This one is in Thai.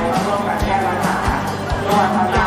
เราต้องการแก้ปัญหาระหว่าง